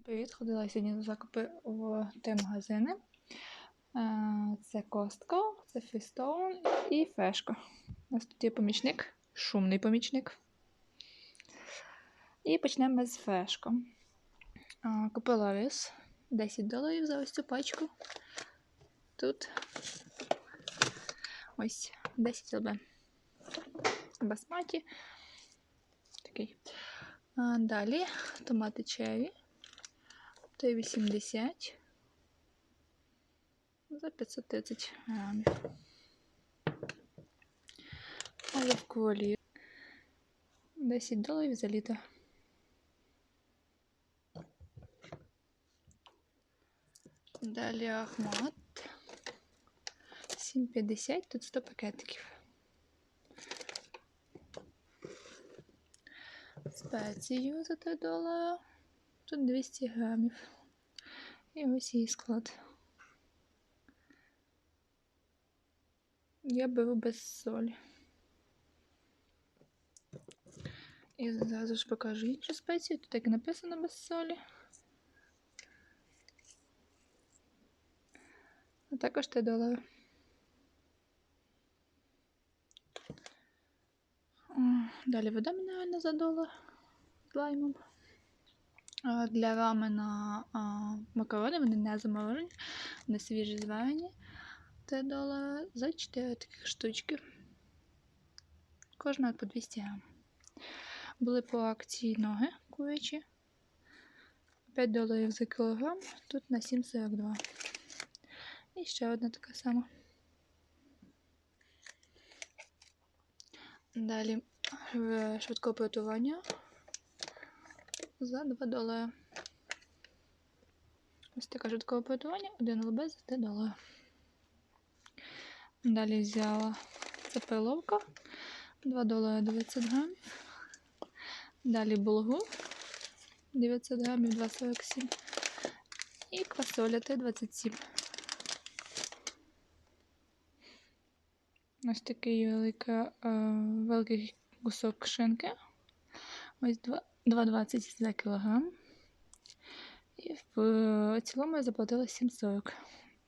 Привіт, ходила сьогодні на закупи в три магазини. Е, Це Костко, це Фістоун і Фешко. У нас тут є помічник, шумний помічник. І почнемо з Фешко. Е, Купила рис 10 доларів за ось цю пачку. Тут ось 10 лб. Басматі. Такий. Е, Далі томати черрі. 3,80 за 530 грамів. Оливкову олію 10 доларів за літр. Далі Ахмат 7,50, тут 100 пакетиків. Спецію за 3 долара. Тут 200 грамів. І ось її склад. Я беру без солі. І зразу ж покажу іншу спецію. Тут так і написано без солі. А також 3 долари. О, Далі вода мінеральна за долар з лаймом. А, Для рамена макарони, вони не заморожені, вони свіжі зварені. 3 долари за 4 таких штучки. Кожна по 200 грам. Були по акції ноги курячі. 5 доларів за кілограм, тут на 7,42. І ще одна така сама. Далі в швидкого приготування за 2 долари. Ось таке швидкове приготування, один лб за 3 долари. Далі взяла це перловка, 2 долари 900 грамів. Далі булгур 900 грамів 2,47. І квасоля Т27. Ось такий велика, е, великий кусок шинки. Ось 2 2,20 за кілограм. І в цілому я заплатила 7,40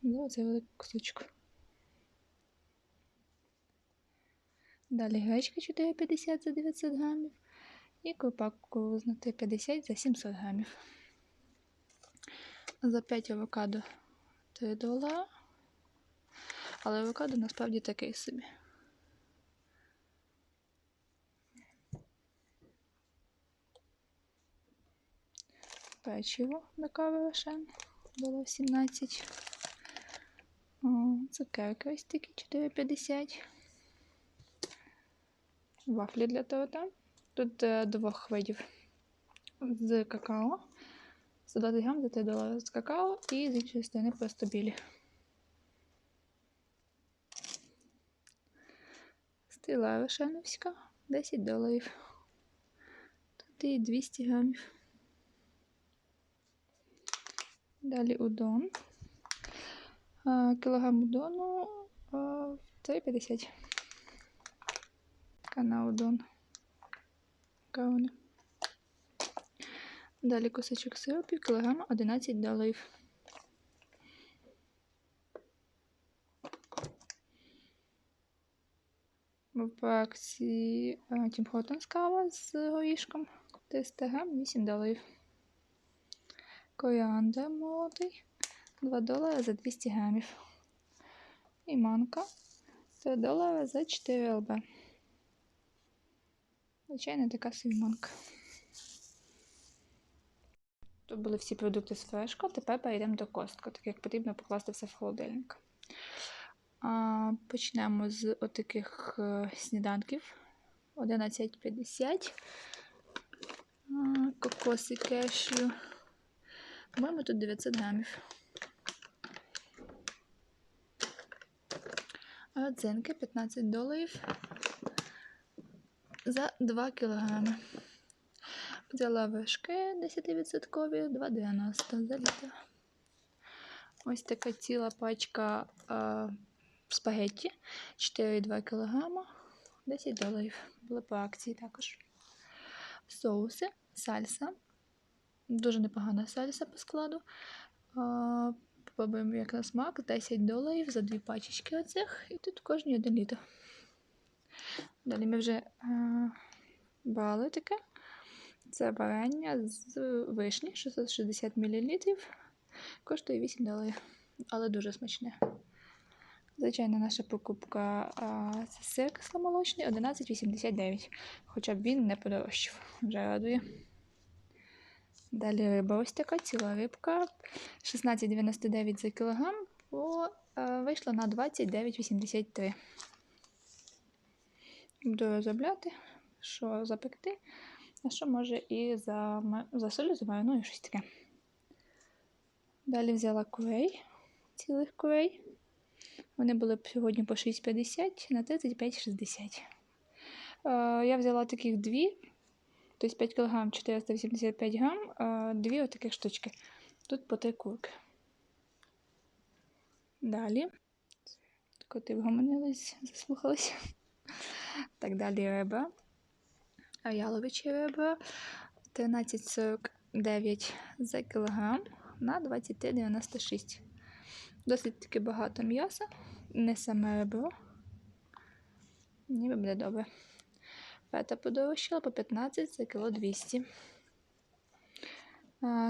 за оцей великий кусочок. Далі гречка 4,50 за 900 грамів. І крупа кукурузна 3,50 за 700 грамів. За 5 авокадо 3 долара. Але авокадо насправді такий собі. Печиво до кави Рошен було 17. О, Цукерки ось такі 4,50. Вафлі для торта. Тут е, двох видів з какао. 120 грам за 3 долари з какао і з іншої сторони просто білі. Стила Рошеновська 10 доларів. Тут і 200 грамів. Далі удон. А, Кілограм удону а, 3,50. Кана удон. Кауни. Далі кусочок сиру, пів кілограма 11 доларів. В акції Тім Хортонс кава з горішком 300 грам 8 доларів. Коріандр молодий 2 долари за 200 грамів. І манка 3 долари за 4 лб. Звичайно, така собі манка. Тут були всі продукти з фрешко, тепер перейдемо до костка, так як потрібно покласти все в холодильник. А, Почнемо з отаких е, сніданків 11,50. А, Кокоси кешю. По-моєму, тут 900 грамів. Родзинки 15 доларів за 2 кілограми. Взяла вершки 10% 2,90 за літр. Ось така ціла пачка а, спагетті 4,2 кг 10 доларів. Були по акції також. Соуси, сальса Дуже непогана сальса по складу. Попробуємо як на смак. 10 доларів за дві пачечки оцих. І тут кожні 1 літр. Далі ми вже брали таке. Це варення з вишні 660 мл. Коштує 8 доларів, але дуже смачне. Звичайно, наша покупка а, це сир кисломолочний 11,89. Хоча б він не подорожчав. Вже радує. Далі риба ось така, ціла рибка. 16,99 за кілограм, бо а, вийшло на 29,83. Буду розробляти, що запекти, а що може і за, за солю, за мариною, щось таке. Далі взяла курей, цілих курей. Вони були б сьогодні по 6,50 на 35,60. Е, Я взяла таких дві, тобто 5 кг 485 грам, дві отаких штучки. Тут по три курки. Далі. Коти вгомонились, заслухались. Так, далі риба. А яловичі риба 13,49 за кілограм на 23,96. Досить таки багато м'яса, не саме ребро. Ніби буде добре. Фета подорожчала по 15 за кіло 200.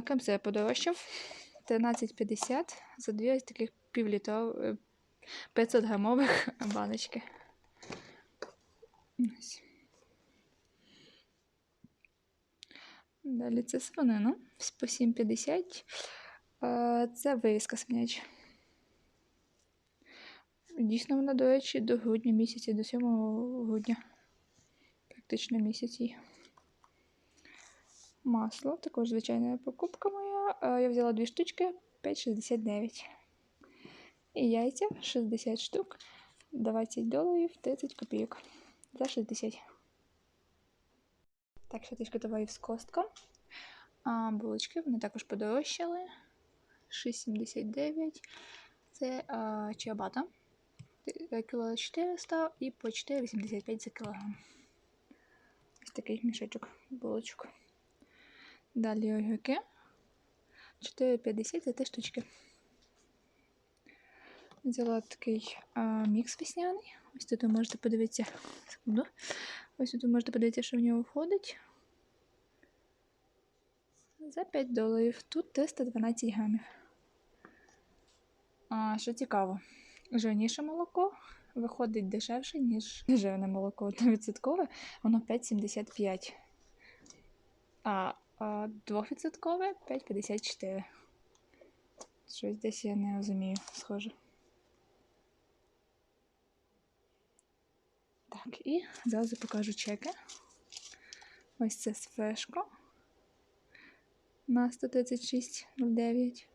Камсер подорожчав 13,50 за дві ось таких півлітрових 500 грамових баночки. Ось. Далі це свинина по 7,50. Це вирізка свиняча. Дійсно, вона, до речі, до грудня місяця, до 7 грудня. Практично місяці. Масло, також звичайна покупка моя. Я взяла дві штучки 5,69. І яйця 60 штук, 20 доларів 30 копійок. За 60. Так, ще трішки товарів з костка. А булочки вони також подорожчали. 6,79. Це а, чиабата. Кіло 400 і по 4,85 за кілограм. Ось такий мішечок булочок. Далі огірки. 4,50 за 3 штучки. Взяла такий а, мікс весняний. Ось тут ви можете подивитися. Секунду. Ось тут ви можете подивитися, що в нього входить. За 5 доларів. Тут 312 грамів. А, Що цікаво, жирніше молоко виходить дешевше, ніж жирне молоко 100%, воно 5,75. А 2% 5,54. Щось десь я не розумію, схоже. Так, і зараз покажу чеки. Ось це з фрешко на 136,09.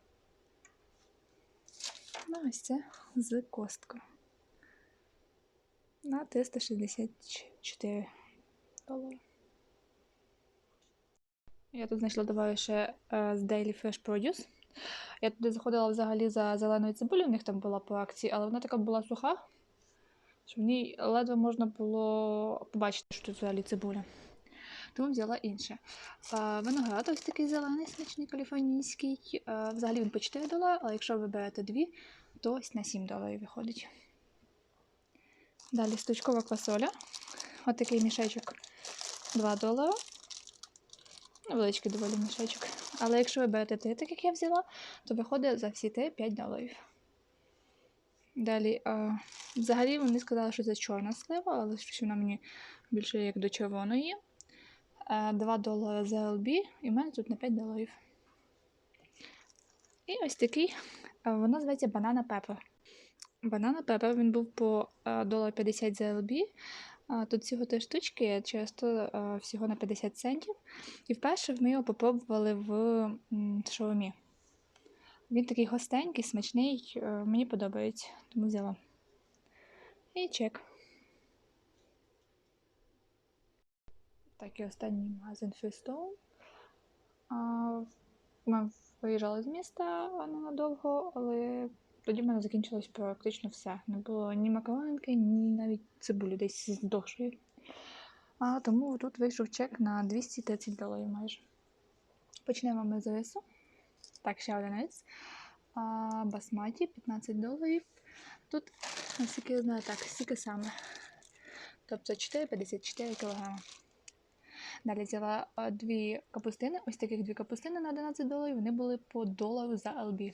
Ну, ось це з косткою на 364 долари. Я тут знайшла товари ще е, з Daily Fresh Produce. Я туди заходила взагалі за зеленою цибулею, у них там була по акції, але вона така була суха, що в ній ледве можна було побачити, що тут взагалі цибуля. Тому взяла інше. Виноград ось такий зелений, смачний каліфорнійський. Взагалі він по 4 долари, але якщо ви берете дві, то ось на 7 доларів виходить. Далі стучкова квасоля. Ось такий мішечок 2 долари. Величкий доволі мішечок. Але якщо ви берете три, так як я взяла, то виходить за всі три 5 доларів. Далі, а, взагалі, вони сказали, що це чорна слива, але щось вона мені більше як до червоної. 2 долари за LB, і в мене тут на 5 доларів. І ось такий, воно називається Banana Pepper. Banana Pepper, він був по долар 50 за LB. Тут всього три штучки, часто всього на 50 центів. І вперше ми його попробували в шаурмі. Він такий гостенький, смачний, мені подобається, тому взяла. І чек. Так, і останній магазин Freestone. Ми виїжджали з міста ненадовго, але тоді в мене закінчилось практично все. Не було ні макаронки, ні навіть цибулі десь здохшої. А тому тут вийшов чек на 230 доларів майже. Почнемо ми з рису. Так, ще один рис. А, басматі 15 доларів. Тут, наскільки я знаю, так, стільки саме. Тобто 4,54 кг. Далі взяла дві капустини, ось таких дві капустини на 11 доларів. Вони були по долару за LB.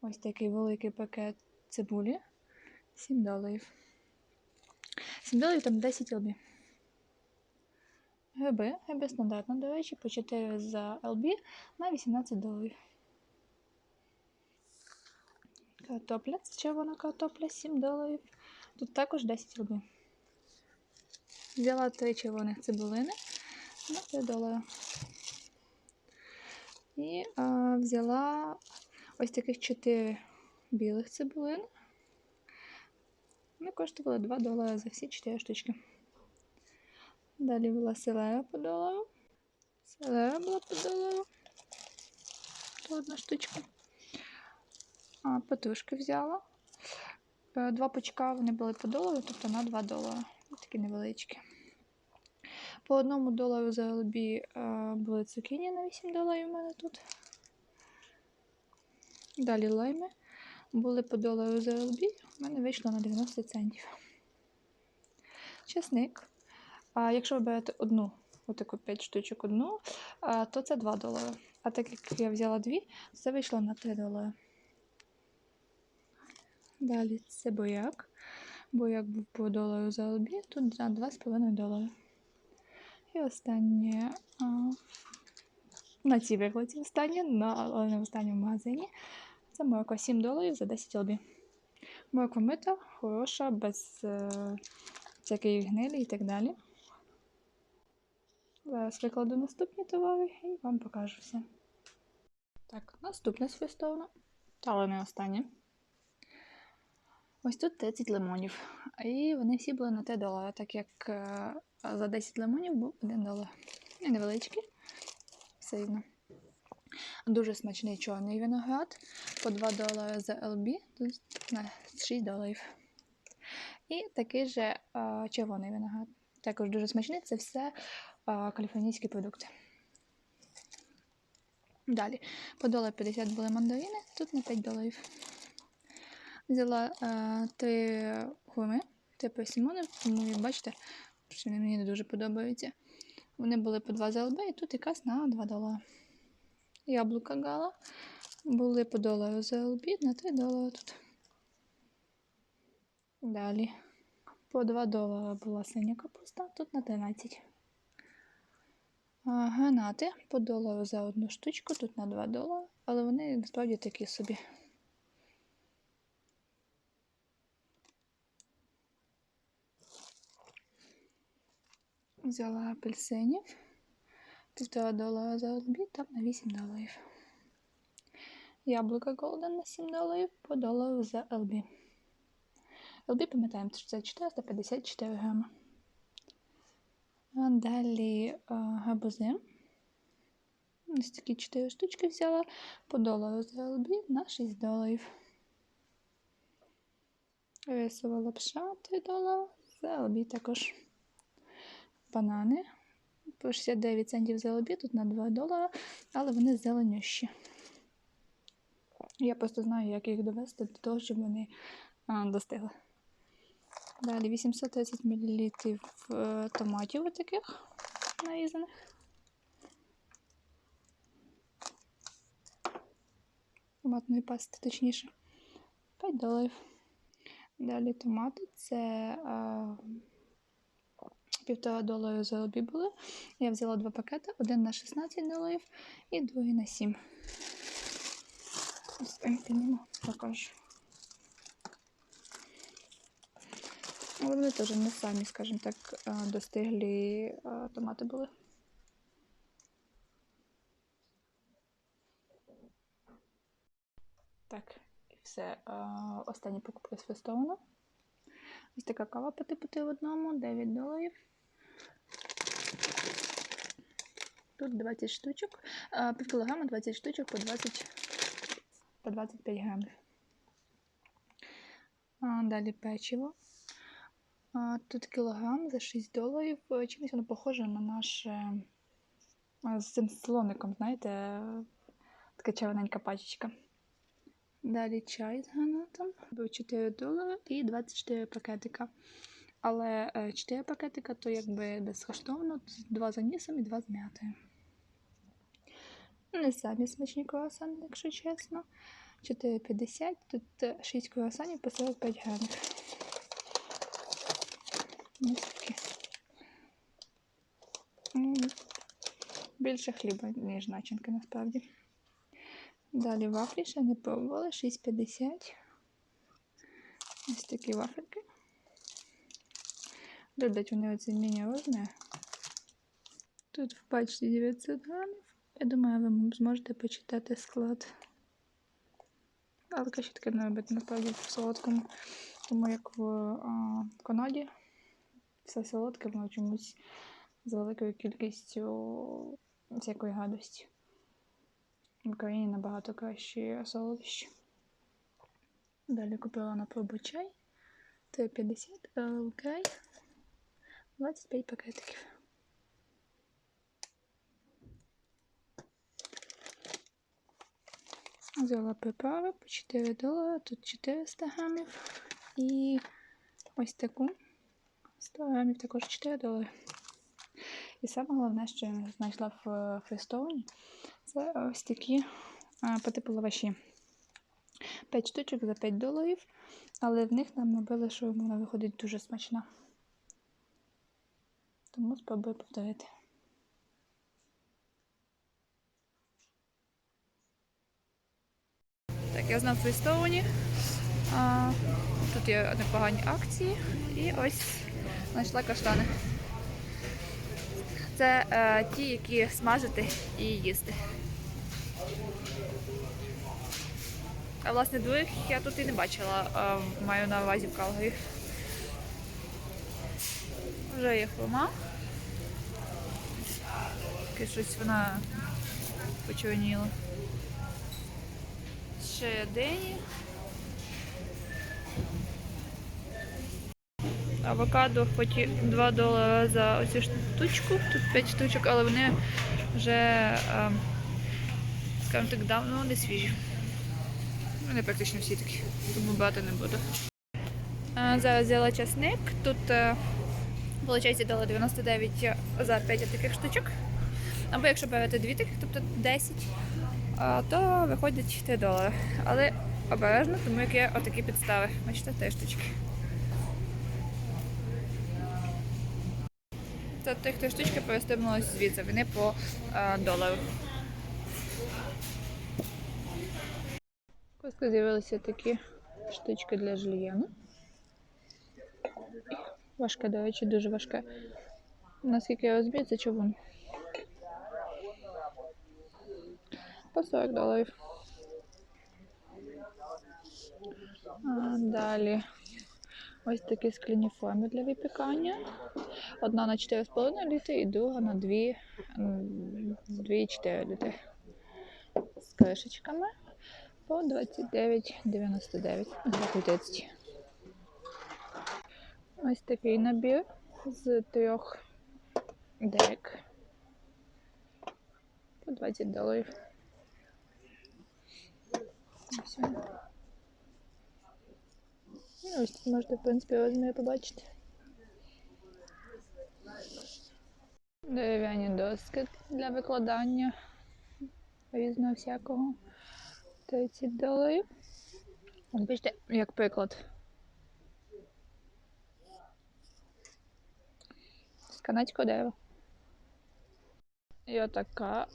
Ось такий великий пакет цибулі. 7 доларів. 7 доларів там 10 LB. Гриби, гриби стандартно, до речі, по 4 за LB на 18 доларів. Картопля, червона картопля, 7 доларів. Тут також 10 LB. Взяла 3 червоних цибулини на 3 долари. І а, взяла ось таких 4 білих цибулин. Вони коштували 2 долари за всі 4 штучки. Далі була селера по долару. Селера була по долару. Одна штучка. А, петрушки взяла. Е, Два пучка вони були по долару, тобто на 2 долари. Такі невеличкі. По одному долару за LB е, були цукіні на 8 доларів у мене тут. Далі лайми. Були по долару за LB, у мене вийшло на 90 центів. Чесник. А якщо ви берете одну, отаку 5 штучок одну, то це 2 долари. А так як я взяла дві, це вийшло на 3 долари. Далі це бояк. Бояк був по долару за LB, тут за 2,5 долари. І останнє а, на цій викладці останнє, але не в останньому магазині. Це морква 7 доларів за 10 LB. Морква мита, хороша, без е, всякої гнилі і так далі. Зараз викладу наступні товари і вам покажу все. Так, наступне сфестовно, але не останнє. Ось тут 30 лимонів. І вони всі були на 3 долари, так як е, за 10 лимонів був 1 долар. І невеличкі. Все рівно. Дуже смачний чорний виноград. По 2 долари за LB, на 6 доларів. І такий же а, червоний виноград. Також дуже смачний. Це все а, каліфорнійські продукти. Далі, по долар 50 були мандарини, тут на 5 доларів. Взяла а, три гурми, три персимони, тому як бачите, що вони мені не дуже подобаються. Вони були по 2 за ЛБ і тут якраз на 2 долари. Яблука гала були по за ЛБ на 3 долари тут. Далі. По 2 долара була синя капуста, тут на 13. А, гранати по долару за одну штучку, тут на 2 долари, але вони насправді такі собі. Взяла апельсинів. Півтора долара за одбі, там на 8 доларів. Яблука Golden на 7 доларів по долару за LB. LB, пам'ятаємо, це 454 грами. Далі а, гарбузи. Ось такі 4 штучки взяла по долару за LB на 6 доларів. Рисова лапша 3 долари за LB також. Банани по 69 центів за обід, тут на 2 долари, але вони зеленющі. Я просто знаю, як їх довести до того, щоб вони а, достигли. Далі 830 мл е, томатів таких нарізаних. Томатної пасти, точніше. 5 доларів. Далі томати це. А, півтора доларів за обі були. Я взяла два пакети, один на 16 доларів і другий на 7. Ось підніму, покажу. Але вони теж не самі, скажімо так, достиглі томати були. Так, і все. Останні покупки свистовано. Ось така кава по типу в одному, 9 доларів. Тут 20 штучок, пів кілограма 20 штучок по 20 по 25 грамів. Далі печиво. Тут кілограм за 6 доларів. Чимось воно похоже на наше З цим слоником, знаєте, така червоненька пачечка. Далі чай з гранатом. Був 4 долари і 24 пакетика. Але 4 пакетика то якби безкоштовно, 2 з анісом і 2 з м'ятою. Не самі смачні круасани, якщо чесно. 4,50, тут 6 круасанів по 45 гривень. Ось такі. Більше хліба, ніж начинки насправді. Далі вафлі ще не пробували, 6,50. Ось такі вафельки. Люблять вони оці міні-розмір. Тут в пачці 900 грамів. Я думаю, ви зможете почитати склад. Але краще таке не робити насправді в солодкому. Тому як в а, Канаді все солодке, воно чомусь з великою кількістю всякої гадості. В Україні набагато кращі солодощі. Далі купила на пробу чай. 3,50 Earl Grey. 25 пакетиків. Взяла приправи по 4 долари, тут 400 грамів. І ось таку 100 грамів також 4 долари. І саме головне, що я знайшла в Фестоуні, це ось такі по типу лаваші. 5 штучок за 5 доларів, але в них нам набили, що вона виходить дуже смачна. Тому спробую повторити. Так, я знов в Фейстоуні. Тут є непогані акції. І ось знайшла каштани. Це е, ті, які смажити і їсти. А власне других я тут і не бачила, а, маю на увазі в Калгарі. Вже є хрома. Таке щось вона почорніла. Ще дені. Авокадо хоч і 2 долари за оцю штучку, тут 5 штучок, але вони вже, е, скажімо так, давно не свіжі. Вони практично всі такі, тому брати не буду. Е, Зараз взяла часник. Тут, е, виходить, дала 99 за 5 таких штучок. Або якщо берете 2 таких, тобто 10, е, то виходить 3 долари. Але обережно, тому як є отакі підстави. Бачите, 3 штучки. Це тих три штучки перестигнулися звідси. Вони по е, долару. Просто з'явилися такі штучки для жульєну. Важке, до речі, дуже важке. Наскільки я розумію, це човун. По 40 доларів. Далі ось такі скляні форми для випікання. Одна на 4,5 літри і друга на 2, м, 2,4 літри. З кришечками по 29,99 за 30. Ось такий набір з трьох дек по 20 доларів. Ось. Ну, Ось можете, в принципі, розмір побачити. Дерев'яні доски для викладання різного всякого. 30 доларів. Бачите, як приклад. З дерева. І отака.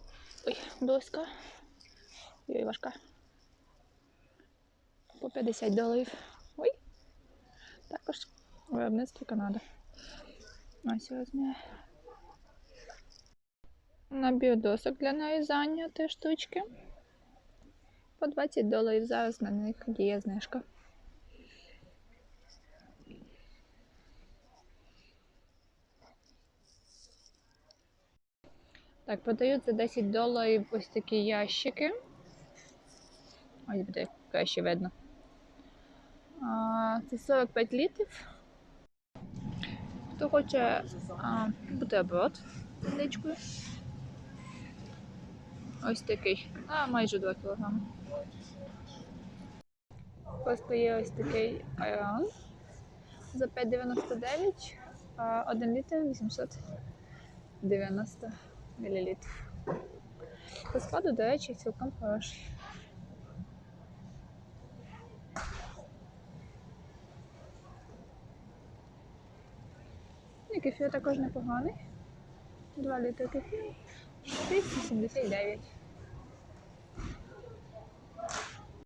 Ой, доска. Ой, важка. По 50 доларів. Ой. Також виробництво Канада. Ось розмір. Набір досок для нарізання три штучки. По 20 доларів зараз на них діє знижка. Так, подають за 10 доларів ось такі ящики. Ось буде краще видно. Це 45 літрів. Хто хоче бутерброд з індичкою, ось такий, а майже 2 кг. Просто є ось такий айрон за 5,99, а 1 літр 890 мл. По складу, до речі, цілком хороший. Кефір також непоганий. 2 літри кефіру. 279.